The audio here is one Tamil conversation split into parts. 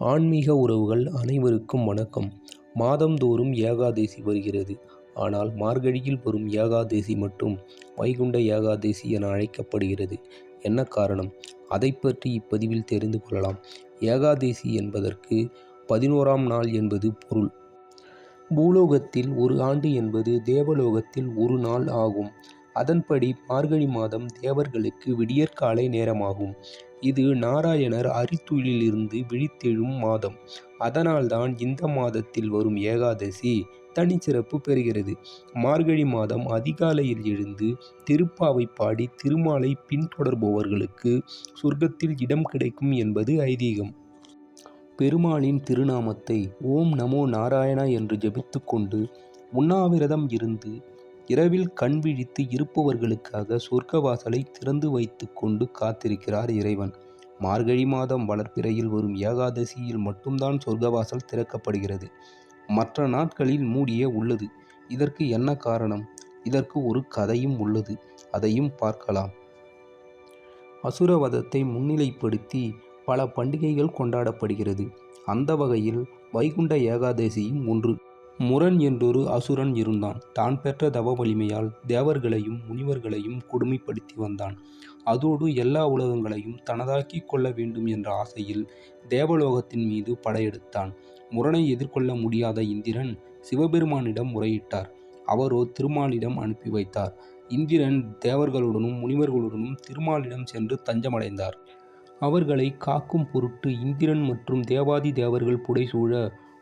ஆன்மீக உறவுகள் அனைவருக்கும் வணக்கம். மாதந்தோறும் ஏகாதசி வருகிறது. ஆனால் மார்கழியில் வரும் ஏகாதசி மட்டும் வைகுண்ட ஏகாதசி என அழைக்கப்படுகிறது. என்ன காரணம்? அதை பற்றி இப்பதிவில் தெரிந்து கொள்ளலாம். ஏகாதசி என்பதற்கு பதினோராம் நாள் என்பது பொருள். பூலோகத்தில் ஒரு ஆண்டு என்பது தேவலோகத்தில் ஒரு நாள் ஆகும். அதன்படி மார்கழி மாதம் தேவர்களுக்கு விடியற்காலை நேரமாகும். இது நாராயணர் அரித்துயிலிருந்து விழித்தெழும் மாதம். அதனால்தான் இந்த மாதத்தில் வரும் ஏகாதசி தனிச்சிறப்பு பெறுகிறது. மார்கழி மாதம் அதிகாலையில் எழுந்து திருப்பாவை பாடி திருமாலை பின்தொடர்பவர்களுக்கு சொர்க்கத்தில் இடம் கிடைக்கும் என்பது ஐதீகம். பெருமாளின் திருநாமத்தை ஓம் நமோ நாராயணா என்று ஜபித்துக்கொண்டு உண்ணாவிரதம் இருந்து இரவில் கண் விழித்து இருப்பவர்களுக்காக சொர்க்கவாசலை திறந்து வைத்து கொண்டு காத்திருக்கிறார் இறைவன். மார்கழி மாதம் வளர்ப்பிறையில் வரும் ஏகாதசியில் மட்டும்தான் சொர்க்கவாசல் திறக்கப்படுகிறது. மற்ற நாட்களில் மூடியே உள்ளது. இதற்கு என்ன காரணம்? இதற்கு ஒரு கதையும் உள்ளது. அதையும் பார்க்கலாம். அசுரவதத்தை முன்னிலைப்படுத்தி பல பண்டிகைகள் கொண்டாடப்படுகிறது. அந்த வகையில் வைகுண்ட ஏகாதசியும் ஒன்று. முரண் என்றொரு அசுரன் இருந்தான். தான் பெற்ற தவ வலிமையால் தேவர்களையும் முனிவர்களையும் கொடுமைப்படுத்தி வந்தான். அதோடு எல்லா உலகங்களையும் தனதாக்கி கொள்ள வேண்டும் என்ற ஆசையில் தேவலோகத்தின் மீது படையெடுத்தான். முரணை எதிர்கொள்ள முடியாத இந்திரன் சிவபெருமானிடம் முறையிட்டார். அவரோ திருமாலிடம் அனுப்பி வைத்தார். இந்திரன் தேவர்களுடனும் முனிவர்களுடனும் திருமாலிடம் சென்று தஞ்சமடைந்தார். அவர்களை காக்கும் பொருட்டு இந்திரன் மற்றும் தேவாதி தேவர்கள் புடைசூழ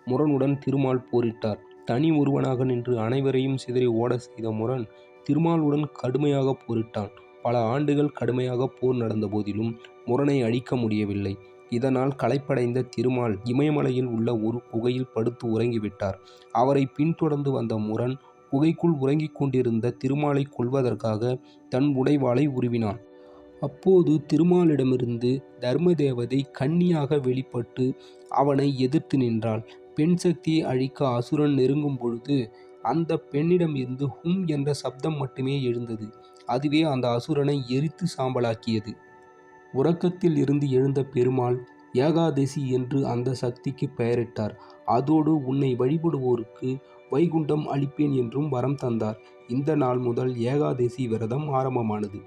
முரனுடன் திருமால் போரிட்டார். தனி ஒருவனாக நின்று அனைவரையும் சிதறி ஓட செய்த முரண் திருமாலுடன் கடுமையாக போரிட்டான். பல ஆண்டுகள் கடுமையாக போர் நடந்த போதிலும் முரணை அழிக்க முடியவில்லை. இதனால் களைப்படைந்த திருமால் இமயமலையில் உள்ள ஒரு குகையில் படுத்து உறங்கிவிட்டார். அவரை பின்தொடர்ந்து வந்த முரண் குகைக்குள் உறங்கிக் கொண்டிருந்த திருமாலை கொல்வதற்காக தன் உடைவாளை உருவினான். அப்போது திருமாலிடமிருந்து தர்ம தேவதை கன்னியாக வெளிப்பட்டு அவனை எதிர்த்து நின்றாள். பெண் சக்தியை அழிக்க அசுரன் நெருங்கும் பொழுது அந்த பெண்ணிடம் இருந்து ஹும் என்ற சப்தம் மட்டுமே எழுந்தது. அதுவே அந்த அசுரனை எரித்து சாம்பலாக்கியது. உறக்கத்தில் இருந்து எழுந்த பெருமாள் ஏகாதசி என்று அந்த சக்திக்கு பெயரிட்டார். அதோடு உன்னை வழிபடுவோருக்கு வைகுண்டம் அளிப்பேன் என்றும் வரம் தந்தார். இந்த நாள் முதல் ஏகாதசி விரதம் ஆரம்பமானது.